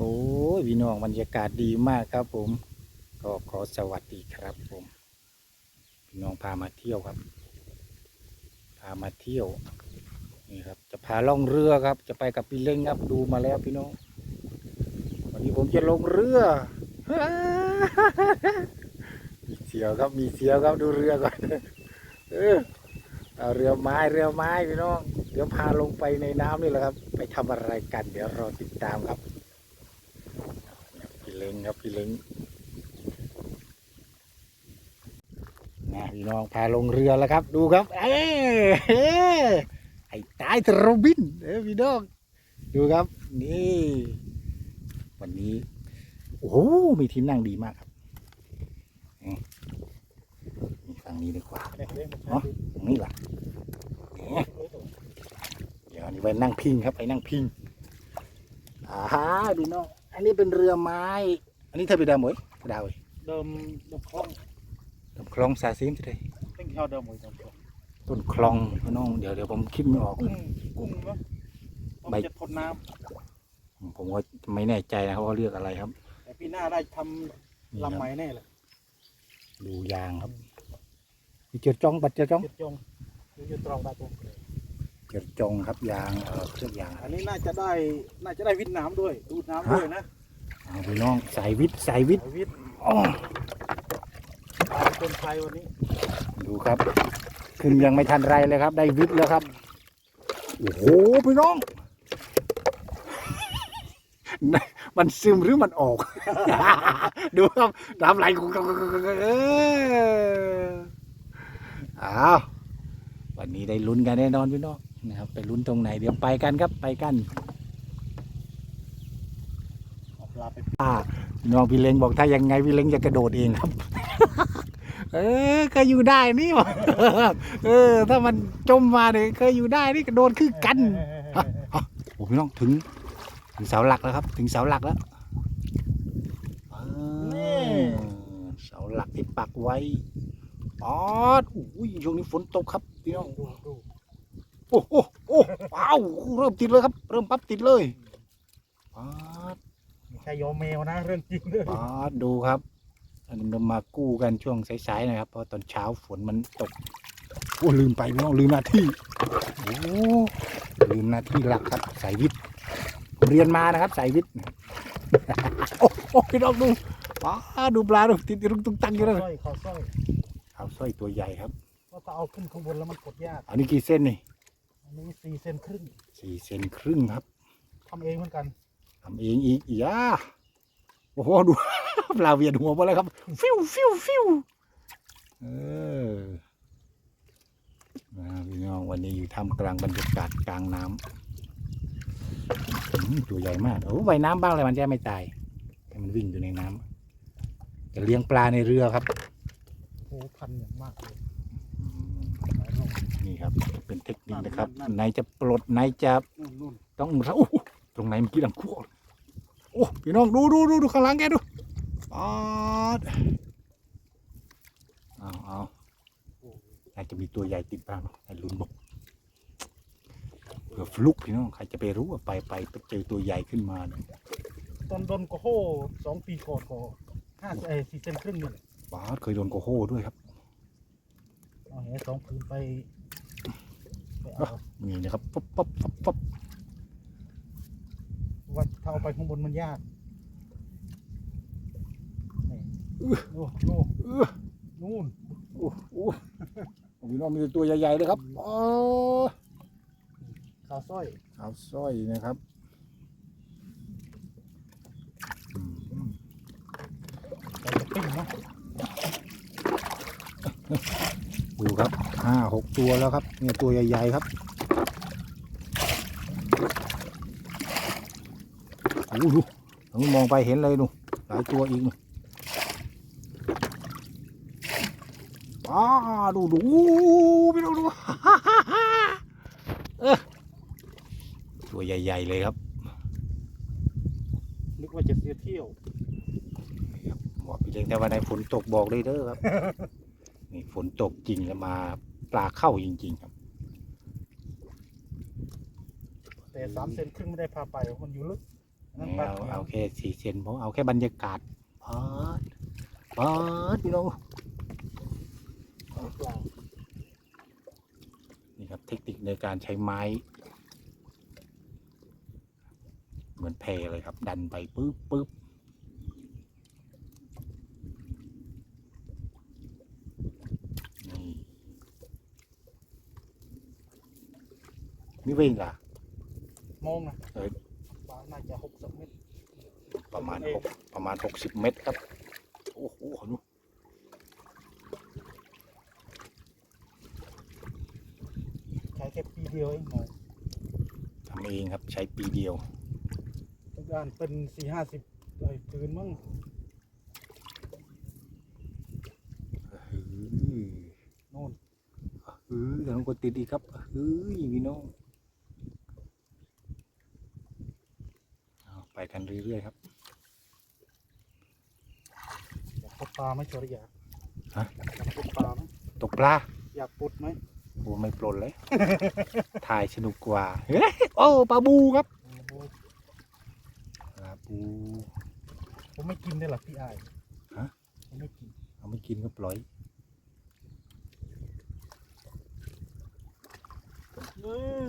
โอ้พี่น้องบรรยากาศดีมากครับผม ก็ขอสวัสดีครับผมพี่น้องพามาเที่ยวครับ พามาเที่ยวนี่ครับ จะพาล่องเรือครับ จะไปกับพี่เล้งครับดูมาแล้วพี่น้องวันนี้ผมจะลงเรือมีเสียวครับมีเสียวครับดูเรือก่อนเออเรือไม้เรือไม้พี่น้องเดี๋ยวพาลงไปในน้ำนี่แหละครับ ไปทำอะไรกัน เดี๋ยวรอติดตามครับ เล้งครับพี่เล้งนะพี่น้องพาลงเรือแล้วครับ ดูครับ เอ้ยเอ้ยไอ้ตายทรบินเอ้พี่น้องดูครับ นี่ วันนี้ โอ้โหมีที่นั่งดีมากครับนี่ฝั่งนี้ดีกว่าเนาะตรงนี้ล่ะเดี๋ยวนี้ไปนั่งพิงครับไปนั่งพิงอ่าดูน้อง อันนี้เป็นเรือไม้ อันนี้เธอไปดาวหมวยไปดาวเว้ยเดิมเดิมคลองต้นคลองสาซิมจะได้เป็นแถวเดิมหมดเดิมคลองต้นคลองพี่น้องเดี๋ยวเดี๋ยวผมคิดไม่ออกกุ้งกุ้งเนาะต้องใบจะทนน้ผมก็ไม่แน่ใจนะครับว่าเรียกอะไรครับำแต่ปีหน้าได้ทนี่ำครัลำบใหม่แน่เลยดูยางครับเจียวจ้องปัดเจียวจ้องเจ็ดจงหรือจะตรองได้ตรงเลย เจียวจงครับยางเออเครื่องยางอันนี้น่าจะได้น่าจะได้วิทย์น้ำด้วย ดูดน้ำด้วยนะเอาพี่น้องสายวิทย์สายวิทย์เอาวิทย์อ้อปลาเป็นไทยวันนี้ดูครับ ขึ้นยังไม่ทันไรเลยครับ ได้วิทย์แล้วครับ โอ้โหพี่น้อง มันซึมหรือมันออก ดูครับน้ำไหลกุกกักกุกกักกุกกักเอออ้าววันนี้ได้ลุ้นกันแน่นอนพี่น้อง นะครับไปลุ้นตรงไหนเดี๋ยวไปกันครับไปกันเอาปลาไปอ่าน้องพี่เล้งบอกถ้ายังไงพี่เล้งจะกระโดดเองครับ เออก็อยู่ได้นี่ว่าเออ ถ้ามันจมมาเนี่ยก็อยู่ได้นี่กระโดดคือกันโอ้พี่น้องถึง ถึงเสาหลักแล้วครับ ถึงเสาหลักแล้วเสาหลักที่ปักไว้อ๋ออุ้ยช่วงนี้ฝนตกครับพี่น้องดู โอ้โอ้โอ้ว้าวเริ่มติดเลยครับ เริ่มปั๊บติดเลยปาดไม่ใช่ยอมแมวนะเรื่องจริงเลยปาดดูครับอันนี้เรามากู้กันช่วงสายๆหนะครับเพราะตอนเช้าฝนมันตกโอ้ลืมไปพี่น้องลืมหน้าที่โอ้ลืมหน้าที่หลักครับสายวิทย์ผมเรียนมานะครับสายวิทย์โอ้โอ้พี่น้องดูป้าดดูปลาดูติดรุงตุงตังอยู่แล้วสร้อยเขาสร้อยเอาสร้อยตัวใหญ่ครับก็ถ้าเอาขึ้นข้างบนแล้วมันกดยากอันนี้กี่เส้นนี่ อันนี้สี่เซนครึ่งสี่เซนครึ่งครับทำเองเหมือนกันทำเองอีกอีอะโอ้โหดู ปลาเวียนหัวหมดแล้วครับ ฟิวฟิวฟิวเออมาพี่น้องวันนี้อยู่ท่ามกลางบรรยากาศกลางน้ำอืมตัวใหญ่มากโอ้ว่ายน้ำบ้างเลยมันจะไม่ตายให้มันวิ่งอยู่ในน้ำจะเลี้ยงปลาในเรือครับ โอ้พันอย่างมากเลยอืมหลายโล นี่ครับเป็นเทคนิคนะครับนั่นๆไหนจะปลดไหนจะนู่นนู่นต้องโอ้โหตรงไหนเมื่อกี้ดังคั่วโอ้พี่น้องดูดูดูดูข้างหลังแกดูปาดเอาเอาโอ้อาจจะมีตัวใหญ่ติดบ้างไอ้ลุนบอกเผื่อฟลุกพี่น้องใครจะไปรู้ว่าไปไปไปเจอตัวใหญ่ขึ้นมาเนี่ยตอนโดนโกโฮสองปีก่อนก็ห้าเออสี่เซนครึ่งนี่แหละปาดเคยโดนโกโฮด้วยครับเอาแหสองคืนไปไปเอา นี่นะครับปั๊บปั๊บปั๊บปั๊บว่าถ้าเอาไปข้างบนมันยากนี่โอ้โน่เออนู่นโอ้โหพี่น้องมีแต่ตัวใหญ่ๆเลยครับอ๋อขาวสร้อยขาวสร้อยนะครับอืมเราจะปิ้งเนาะ ดูครับห้าหกตัวแล้วครับเนี่ยตัวใหญ่ ๆ ครับโอ้โหดูทางนู้นมองไปเห็นเลยดูหลายตัวอีกนู่นว้าดูดูอู้พี่น้องดูเออตัวใหญ่ ๆ เลยครับ นึกว่าจะเสียเที่ยวบอกพี่เล็กแต่วันไหนฝนตกบอกเลยเด้อครับ นี่ฝนตกจริงแล้วมาปลาเข้าจริง ๆ ครับ แต่สามเซนครึ่งไม่ได้พาไปมันอยู่ลึกนี่เอาเอาแค่สี่เซนผมเอาแค่บรรยากาศปาดปาดพี่น้องปลานี่ครับเทคนิคในการใช้ไม้ เหมือนเพลเลยครับ ดันไปปึ๊บปึ๊บ นี่วิ่งอะมองนะเออปลาน่าจะหกสิบเมตรประมาณหกประมาณหกสิบเมตรครับ โอ้โหดูใช้แค่ปีเดียวเองมองทำเองครับ ใช้ปีเดียว ทุกอย่างเป็นสี่ห้าสิบไอ้ปืนมั้งเฮ้ยโน่นเฮ้ยต้องกดติดอีกครับเฮ้ยพี่น้องเอาไป กันเรื่อยๆครับอยากตกปลาไหมชอริยาฮะอยากตกปลาไหมตกปลาอยากปุดไหมโอ้ไม่ปลนเลย ถ่ายสนุกกว่าเฮ้ยโอ้ปลาบูครับโอ้โหปลาบูผมไม่กินได้หรอพี่อายฮะผมไม่กินเอาไม่กินก็ปล่อยเออ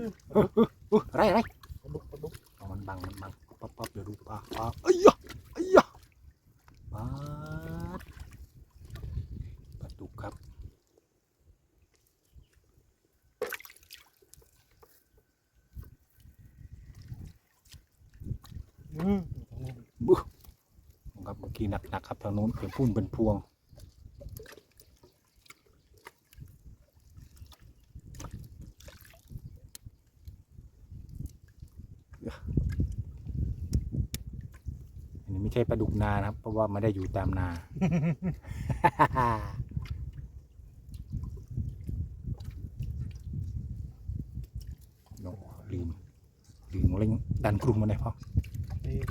อุ๊ยอะไรอะไรปลาดุกปลาดุกเอามันบังมันบังปั๊บปั๊บเดี๋ยวดูปลาปลาเอ้ยะเอ้ยะปลาปลาดุกครับออตรงนู้ครับเมื่อกี้หนักๆครับทางนู้นเป็นพุ่นเป็นพวงอั นนี้ไม่ใช่ปลาดุกนานะครับ เพราะว่าไม่ได้อยู่ตามนาโน้ลืมลืมเล่งดันกลุ่มมาไหนอยพ่อเอ๊ะ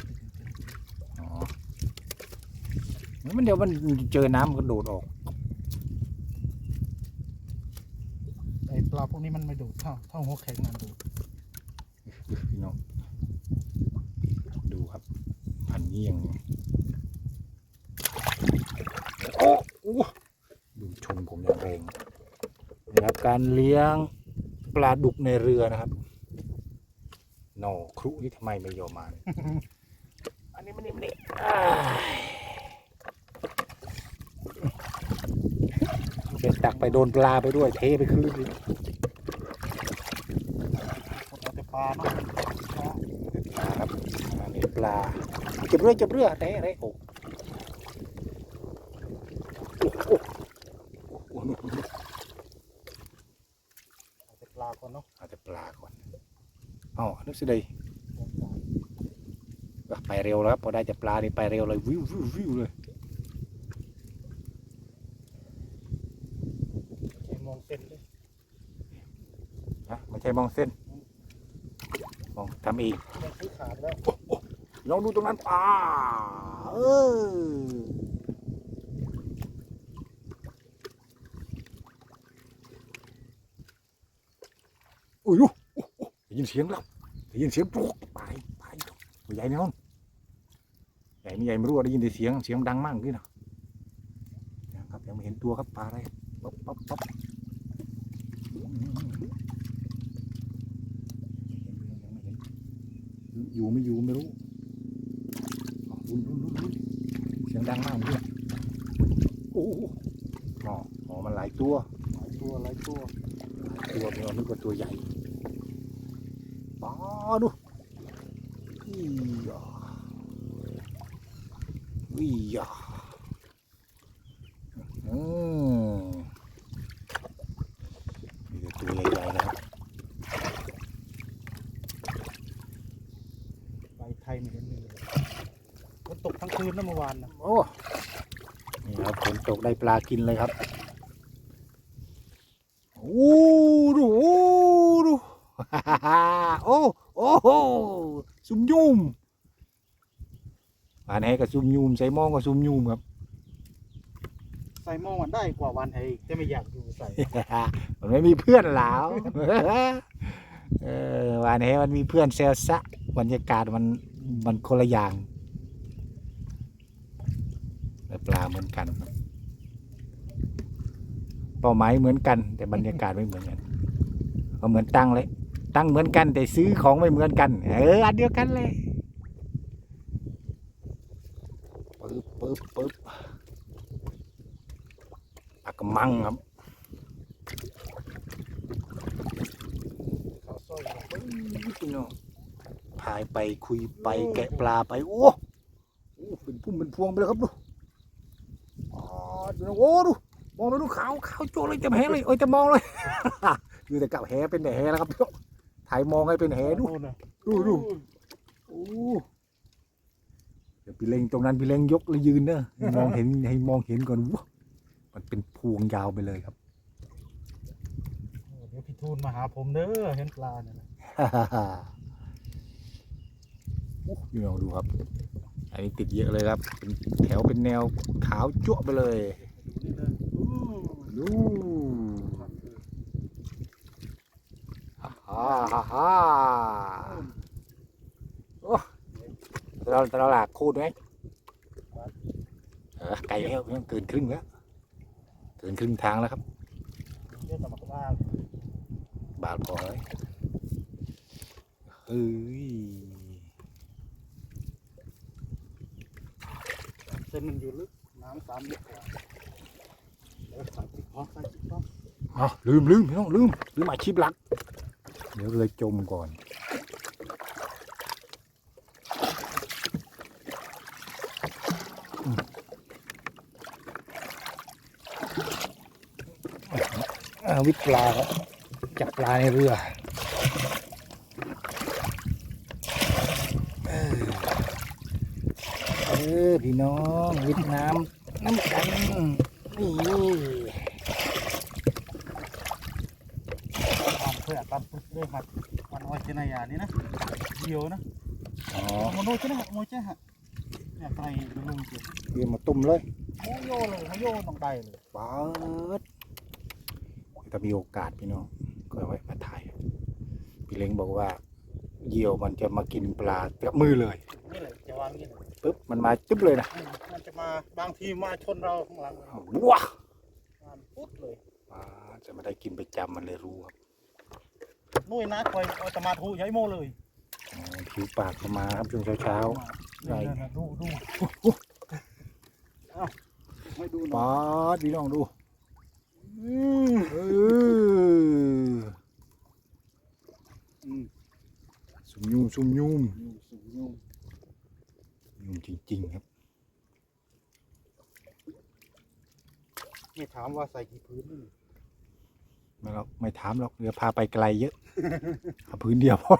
อ๋อมันเดี๋ยวมันเจอน้ำมันก็โดดออกไอ้ปลาพวกนี้มันไม่ดูดเท่าเท่าหัวแข็งมันดูด พี่น้อง ดูครับ พัน เยี่ยงโอ้โอ้ดูชนผมอย่างแรงนี่ครับการเลี้ยงปลาดุกในเรือนะครับโนครุนี่ทำไมไม่ยอมมาเนี่ยอันนี้มันนี่มันนี่อ้ายเด็ดตักไปโดนปลาไปด้วยเทไปคืนเลยเอาแต่ปลาเนาะปลาครับอันนี้ปลา เก็บเรือเก็บเรือเตะอะไรโอ้โอ้โอ้โอ้โอ้เอาแต่ปลาก่อนเนาะเอาแต่ปลาก่อนอ๋อนึกสิเลยไปเร็วแล้วครับพอได้จากปลานี่ไปเร็วเลยวิววิววิวเลยใช้มองเส้นเลยนะไม่ใช่มองเส้นมองทำเองไม่ซื้อขาดแล้ว ลองดูตรงนั้นปลาเอออุ้ยดูโอ้โหได้ยินเสียงแล้วได้ยินเสียงปุ๊กไปไปตัวใหญ่แน่นอนใหญ่ไม่ใหญ่ไม่รู้ได้ยินแต่เสียงเสียงดังมากขึ้นนะนะครับยังไม่เห็นตัวครับปลาอะไรป๊บป๊บป๊บยังไม่เห็นอยู่ไม่อยู่ไม่รู้อ๋อลุ้นลุ้นลุ้นลุ้น เสียงดังมากเลยโอ้โหอ๋ออ๋อมันหลายตัว หลายตัวหลายตัวตัวเดียวนึกว่าตัวใหญ่ป้าดูอีหยาอีหยาอืมมีแต่ตัวใหญ่ๆนะครับ ไปไทยไม่เห็นมีเลยฝนตกทั้ง คืนนะเมื่อวานนะโอ้นี่ครับฝนตกได้ปลากินเลยครับโอ้ดูโอ้ดูโอ้โอ้โหซุ่มยุ่มปลาแหนกับซุ่มยุ่มใส่หมองกับซุ่มยุ่มครับใส่หม้อมันได้กว่าวันไทยแต่ไม่อยากอยู่ใส่ มันไม่มีเพื่อนแล้วเออวานนี้มันมีเพื่อนเซลซะบรรยากาศมันอืมันคนละอย่าง แต่ปลาเหมือนกัน เป้าหมายเหมือนกัน แต่บรรยากาศไม่เหมือนกันก็เหมือนตั้งเลย ตั้งเหมือนกัน แต่ซื้อของไม่เหมือนกัน เอออันเดียวกันเลยปึ๊บปึ๊บปึ๊บปากระมังครับพี่น้องพายไปคุยไปแกะปลาไป โอ้โอ้เป็นพุ่มเป็นพวงไปเลยครับดู อ๋อดูนะโอ้ดูมองแล้วดูขาวขาวโจ้เลยจะแหเลยเอ้ยจะมองเลย อยู่แต่กับแหเป็นแต่แหแล้วครับพี่น้องถ่ายมองให้เป็นแหดูนู่นน่ะดูดูโอ้เดี๋ยวพี่เล็งตรงนั้นพี่เล็งยกแล้วยืนเนอะให้มองเห็นให้มองเห็นก่อนว้ามันเป็นพวงยาวไปเลยครับโอ้เดี๋ยวพี่ทูนมาหาผมเด้อเห็นปลาเนี่ยนะฮ่าฮ่าฮ่าโอ้พี่ลองดูครับ อันนี้ติดเยอะเลยครับเป็นแถวเป็นแนวขาวจั่วไปเลยดูฮ่าฮ่าฮ่าโอ้เราเราหลากคูดไหมเออไกลแล้วยังเกินครึ่งแล้วเกินครึ่งทางแล้วครับบาทพอเลยเฮ้ย เส้นมันอยู่ลึก น้ำสามเมตรกว่าเดี๋ยวใส่ติ๊กพอใส่ติ๊กพออ๋อลืมลืมพี่น้องลืมลืมอาชีพหลัก เดี๋ยวเรือจมก่อนอ่าวิทย์ปลาครับจับปลาในเรือเออเออ พี่น้องวิทย์น้ำน้ำกันนี่ทำเพื่อตัดปุ๊บเลยหัดมันอ้อยเจนายานี่นะเดียวนะอ๋อมันโน้ยเจ้าโน้ยเจ้าฮะเนี่ยไตลุงเจ็บเตรียมมาตุ่มเลยโมโยเลยโมโยต้องได้เลยป๊าดถ้ามีโอกาสพี่น้องก็เอาไว้มาถ่ายพี่เล้งบอกว่าเหยี่ยวมันจะมากินปลากับมือเลยนี่แหละจะวางนี่แหละ ปุ๊บมันมาจุ๊บเลยนะอืมมันจะมาบางทีมาชนเราข้างหลังเลยว้ามันปุ๊บเลยป๊าดจะมาได้กินประจำมันเลยรู้ครับนุ้ยนะคอยเอาตะมาทูใช้โมเลยอ๋อผิวปากเข้ามาครับช่วงเช้าได้นี่นะดูดูเอ้าไม่ดูหๆน่อป๊ายดพี่น้องดูอืมเอออืมซุ่มยุ่มซุ่มยุ่มอยู่สูงอยู่ยุ่ม จริง ๆ ครับนี่ถามว่าใส่กี่พื้นนี่ไม่หรอกไม่ถามหรอกเรือพาไปไกลเยอะ เอาพื้นเดียวพอ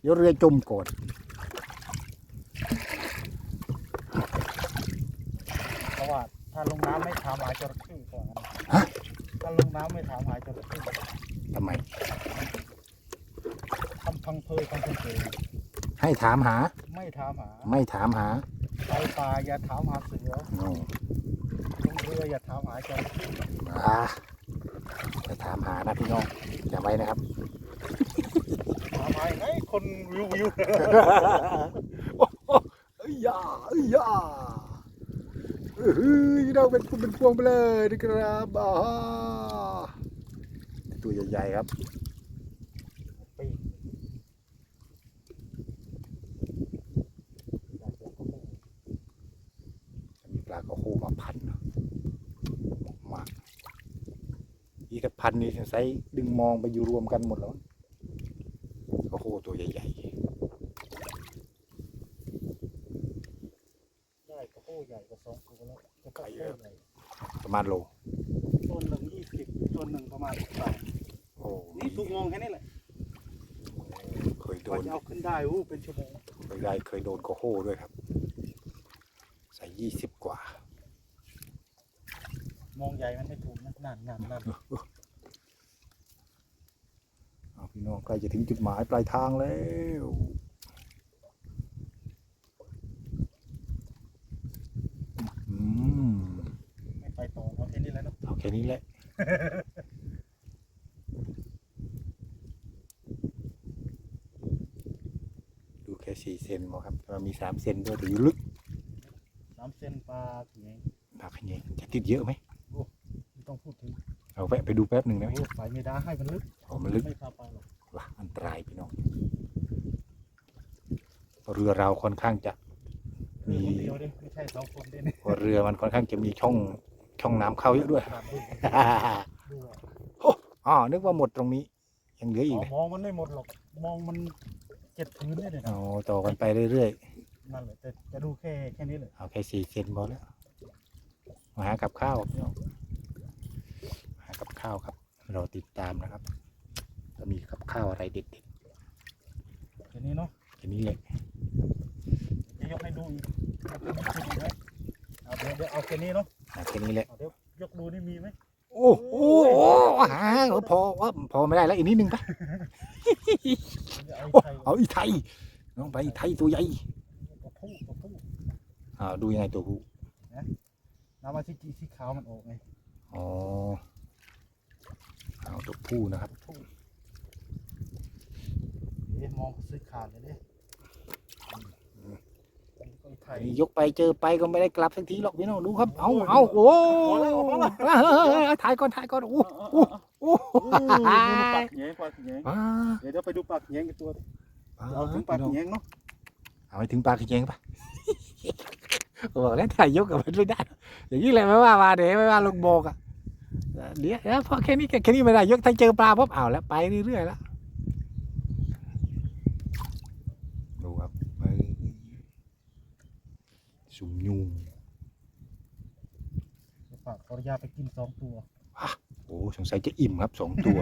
เดี๋ยวเรือจมก่อนเพราะว่าถ้าลงน้ำไม่ถามหาจระเข้ก่อนนะฮะ ถ้าลงน้ำไม่ถามหาจระเข้ทำไม ทำพังเพยพังเพยให้ถามหา ไม่ถามหาไม่ถามหาไปป่าอย่าถามหาเสือโน่ลงเรืออย่าถามหาจระเข้อ่าจะถามหานะพี่น้องจำไว้นะครับ ถามหาไหนคนวิววิวเอ้ยยาเอ้ยยาเฮ้ยเราเป็นคุณเป็นพวงไปเลยนะครับอ่าตัวใหญ่ๆครับ ปีก มีปลากระโฮมาพันเนอะมากอีถ้า พันนี่ใช้ดึงมองไปอยู่รวมกันหมดแล้วกระโฮตัวใหญ่ได้กระโปงใหญ่กว่าสองตัวแล้วกระโปงใหญ่ๆประมาณโลต้นหนึ่งยี่สิบต้นหนึ่งประมาณสิบสามโอ้นี่ถูกมองแค่นี้แหละเคยโดกว่านจะเอาขึ้นได้อู้เป็นชั่วโมงเคยได้เคยโดนกระโฮด้วยครับ ใส่ยี่สิบกว่า มองใหญ่มันไม่ถูกนะนั่นนั่นนั่นเอา พี่น้องใกล้จะถึงจุดหมายปลายทางแล้วอืมไม่ไปต่อเอาแค่นี้แล้วเนาะเอาแค่นี้แหละดูแค่สี่เซซนบ่ครับแต่ว่ามีสามเซนด้วยแต่อยู่ลึกสามเซนปลาถึงไงปลาขยงจะติดเยอะไหมไม่ต้องพูดถึงเอาแวะไปดูแป๊บหนึ่งได้ไหมโอ้ไฟไม่ได้ให้มันลึกโอ้มันลึกไม่พาไปห รอกว่ะอันตรายพี่น้องเรือเราค่อนข้างจะเออคนเดียวดิไม่ใช่สองคนดิเนี่ยเรือมันค่อนข้างจะมีช่องช่องน้ำเข้าเยอะด้วยครับดูดูอะอ๋อนึกว่าหมดตรงนี้ ยังเหลืออีกอ๋อนะมองมันไม่หมดหรอกมองมันเจ็ดพื้นได้เลยนะเอาต่อกันไปเรื่อยนั่นแหละแต่จะดูแค่แค่นี้เลยๆเอาแค่สี่เซนพอแล้วมาหากับข้าวพี่น้องมาหากับข้าวครับ เราติดตามนะครับ จะมีกับข้าวอะไรเด็ดแค่นี้เนาะๆทีนี้แหละจะยกให้ดูอีกเอาแค่นี้ขึ้นอีกไหมเอาเดี๋ยวเดี๋ยวเอาแค่นี้เนาะอะแค่นี้แหละเอาเดี๋ยวยกดูนี่มีไหมโอ้โหหาพอว่าพอไม่ได้แล้วอีกนิดนึงปะเดี๋ยวเอาโอ้ไข่เอาอีไทยน้องไปอีไทยตัวใหญ่ตัวผู้ตัวผู้อ่าดูยังไงตัวผู้น้ำมันสีสีขาวมันออกไงอ๋อเอาตัวผู้นะครับ ตัวผู้เอ๊ะมองซื้อขาดเลยเด้อืมอันนี้ก็ไอ้ไข่ยกไปเจอไปก็ไม่ได้กลับสักทีหรอกพี่น้องดูครับ เอาเอาโอ้พอแล้วพอแล้วถ่ายก่อนถ่ายก่อนโอ้โอ้โอ้โอ้ยดูปากแหงปากแหงอ่าเดี๋ยวเดี๋ยวไปดูปากแหงกันตัวดิเอาถึงปากแหงเนาะเอาไปถึงปลาขี้เจงปะบอกแล้วถ่ายยกกับมันไม่ได้ อย่างนี้เลยไม่ว่ามาเดี๋ยวไม่ว่าลงโบกอะเดี๋ยวเดี๋ยวพอแค่นี้แค่นี้ไม่ได้ยกถ้าเจอปลาปุ๊บเอาแล้วไปเรื่อยๆแล้วดูครับไป สุ่มยุงปากขออนุญาตไปกินสองตัวโอ้สงสัยจะอิ่มครับสองตัว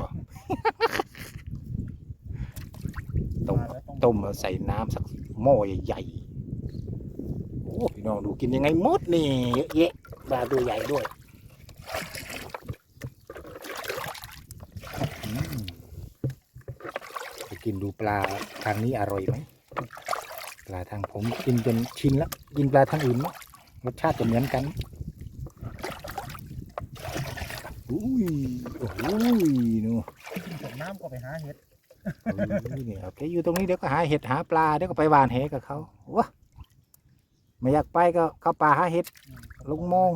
ต้มมาแล้วองต้มแล้วใส่น้ำสักหม้อใหญ่ๆโอ้พี่น้องดูกินยังไงหมดนี่เยอะแยะปลาตัวใหญ่ด้วยอืมไปกินดูปลาทางนี้อร่อยไหมป ลาทางผมกินจนชินแล้วกินปลาทางอื่นเนาะรสชาติจะเหมือนกันอุ้ยโอ้โหนู่กินกับน้ำก็ไปหาเห็ดเอ้ยเนี่ยโอเคอยู่ตรงนี้เดี๋ยวก็หาเห็ดหาปลาเดี๋ยวก็ไปหวานแหกับเขาวะไม่อยากไปก็เข้าป่าหาเห็ดอืมลงมอง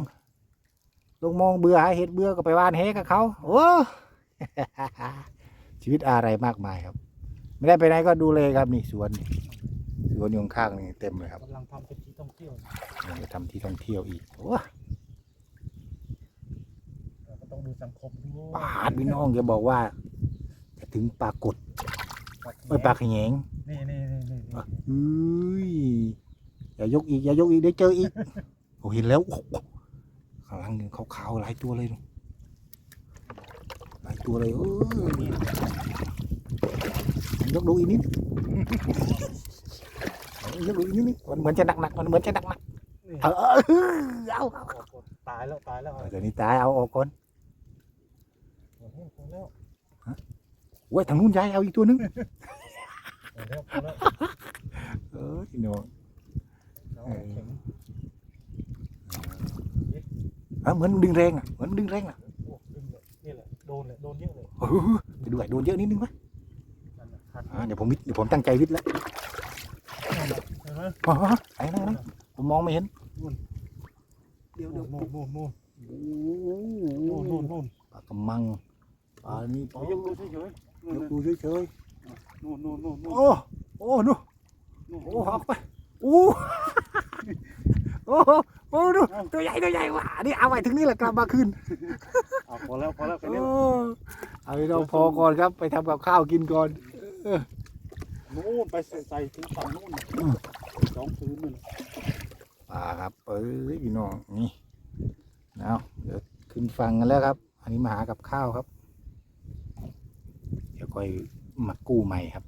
ลงมองเบื่อหาเห็ดเบื่อก็ไปหวานแหกับเขาโอ้ชีวิตอะไรมากมายครับ ไม่ได้ไปไหนก็ดูเลยครับนี่สวนนี่ สวนอยู่ข้างๆนี่เต็มเลยครับกำลังทำเป็นที่ท่องเที่ยวนี่จะทำที่ท่องเที่ยวอีกโอ้เราก็ต้องดูสังคมด้วยปาดพี่น้องแกบอกว่า จะถึงปรากฏปากเอ้ยปลาขยงนี่นี่นี่นี่นี่เฮ้ยอย่ายกอีกอย่ายกอีกเดี๋ยวเจออีกโอ้เห็นแล้วโอ้โหข้างหลังนี่ขาวๆหลายตัวเลยดูหลายตัวเลยเออยกดูอีกนิด เออยกดูอีกนิดนึงมันเหมือนจะหนักๆมันเหมือนจะหนักนี่ๆเออเอาตายแล้วตายแล้วเดี๋ยวนี้ตายเอาออกก่อนวพอแล้วโอ้ยทางนู้นยายเอาอีกตัวนึงพอแล้วพอแล้วเออพี่น้องเอาเข็มเอเหมือนดึงแรงอะเหมือนดึงแรงอะนี่แหละโดนเลยโดนเยอะเลยเออไปดูไอ้โดนเยอะนิดนึงวะนั่นน่ะคันอ่าเดี๋ยวผมวิทย์เดี๋ยวผมตั้งใจวิทย์แล้ว อ๋อไหนไหนไหนผมมองไม่เห็นเดี๋ยวนู่เดี๋ยวนนู่นนู่นโอ้นู่นนู่นนู่นปลากระมังปลานี่ปลาเอายกดูเฉยๆยนู่นกดูเฉยนู่นนู่นนู่นๆนู่นโอ้โอ้ดูนู่นโอ้ออกไปโอ้โอ้โอ้ดูตัวใหญ่ตัวใหญ่ว่ะนี่เอาไว้ถึงนี่แหละกลับมาคืนเอาพอแล้วพอแล้วแค่โอ้นี้เอาไปเราพอก่อนครับไปทำกับข้าวกินก่อน นู่นไปใส่ถึงฝั่งนู่นสองพื้นนู่นปลาครับเอ้ยพี่น้องนี่เอาเดี๋ยวขึ้นฟังกันแล้วครับ อันนี้มาหากับข้าวครับ เดี๋ยวค่อยมากู้ใหม่ครับ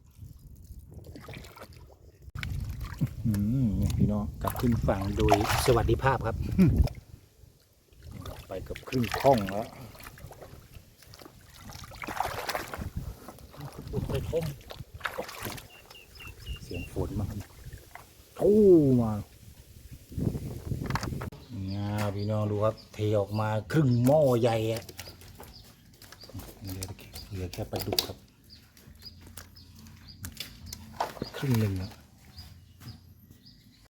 อืมพี่น้องกลับขึ้นฝั่งโดยสวัสดิภาพครับ ไปกับครึ่งข้องแล้วบุกไปทม เสียงฝนมาโอ้มาเนี่ยพี่น้องดูครับ เทออกมาครึ่งหม้อใหญ่อะเหลือแค่เหลือแค่ปลาดุกครับ ครึ่งหนึ่งอะ